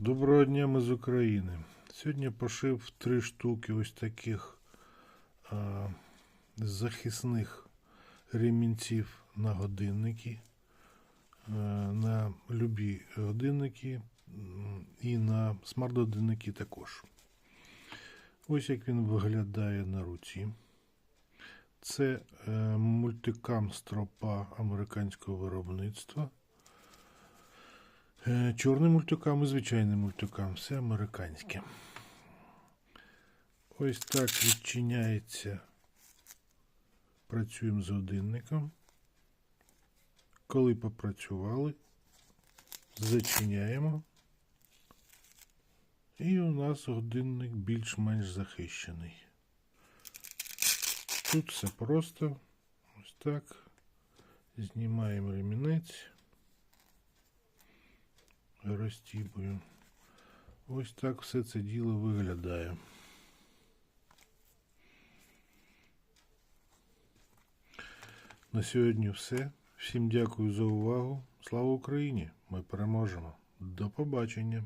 Доброго дня ми з України. Сьогодні пошив три штуки ось таких а, захисних ремінців на годинники, а, на любі годинники і на смарт-годинники також. Ось як він виглядає на руці. Це е, мультикам стропа американського виробництва. Е, Чорний мультикам і звичайний мультикам. Все американське. Ось так відчиняється. Працюємо з годинником. Коли попрацювали, зачиняємо. І у нас годинник більш-менш захищений. Тут все просто. Ось так. Знімаємо ремінець розтібую. Ось так все це діло виглядає. На сьогодні все. Всім дякую за увагу. Слава Україні! Ми переможемо. До побачення!